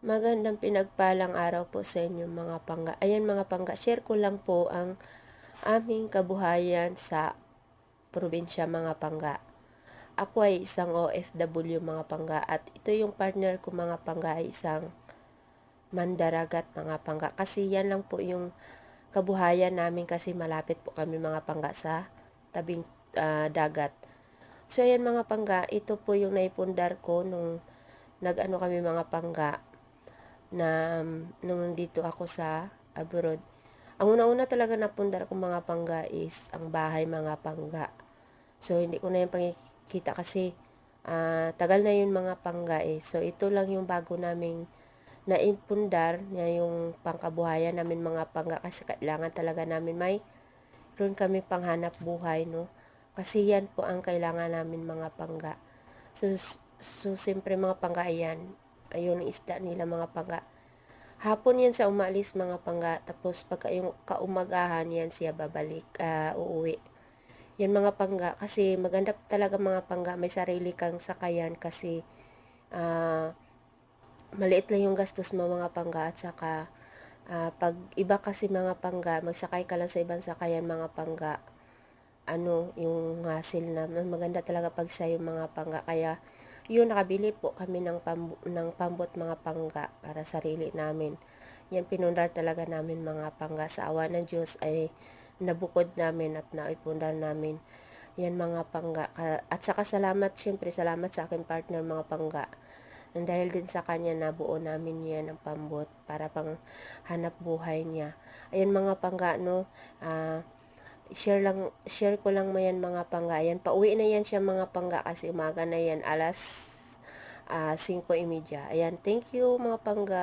Magandang pinagpalang araw po sa inyo mga pangga. Ayan mga pangga, share ko lang po ang aming kabuhayan sa probinsya mga pangga. Ako ay isang OFW mga pangga at ito yung partner ko mga pangga ay isang mandaragat mga pangga. Kasi yan lang po yung kabuhayan namin kasi malapit po kami mga pangga sa tabing ah, dagat. So ayan mga pangga, ito po yung naipundar ko nung nag-ano kami mga pangga na um, nung dito ako sa abroad. Ang una-una talaga napundar ko mga pangga is ang bahay mga pangga. So hindi ko na yung pangikita kasi ah, tagal na yun mga pangga eh. So ito lang yung bago naming naimpundar na yung pangkabuhayan namin mga pangga kasi kailangan talaga namin may ron kami panghanap buhay no. Kasi yan po ang kailangan namin mga pangga. So, so siyempre mga pangga yan, ayun ang isda nila mga pangga. Hapon yan sa umalis mga pangga, tapos pagka yung kaumagahan yan siya babalik, ah, uuwi. Yan mga pangga, kasi maganda talaga mga pangga, may sarili kang sakayan kasi ah, maliit lang yung gastos mo mga pangga at saka ah, pag iba kasi mga pangga, magsakay ka lang sa ibang sakayan mga pangga, ano, yung hassle na maganda talaga pag sa yung mga pangga. Kaya, yun, nakabili po kami ng, ng pambot mga pangga para sarili namin. Yan, pinundar talaga namin mga pangga. Sa awa ng Diyos ay nabukod namin at naipundar namin. Yan mga pangga. At saka salamat, syempre salamat sa aking partner mga pangga. Dahil din sa kanya nabuo namin yan ang pambot para pang hanap buhay niya. Ayan mga pangga no, ah, share lang share ko lang mayan mga pangga. Ayan, pauwi na yan siya mga pangga kasi umaga na yan alas ah, 5:30. Ayan, thank you mga pangga.